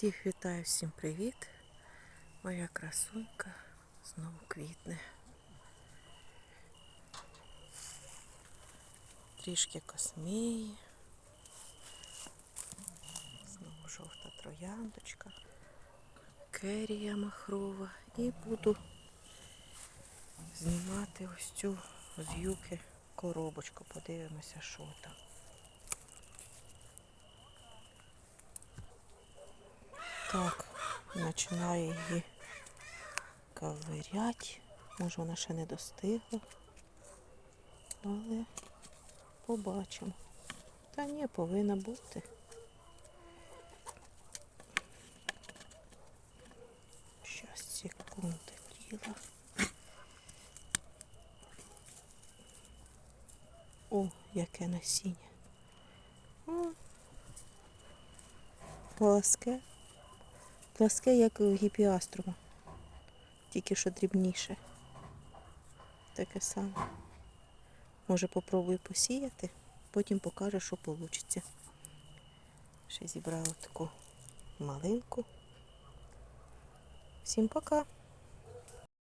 Всіх вітаю, всім привіт. Моя красунька знову квітне. Трішки космії. Знову жовта трояндочка. Керія махрова. І буду знімати ось цю з юки коробочку. Подивимося, що там. Так, починаю її ковиряти. Може вона ще не достигла. Але побачимо. Та ні, повинна бути. Щас, секунди діла. О, яке насіння. О, пласке. Пласке, як гіпіаструма. Тільки що дрібніше. Таке саме. Може попробую посіяти, потім покажу, що вийде. Ще зібрала таку малинку. Всім пока!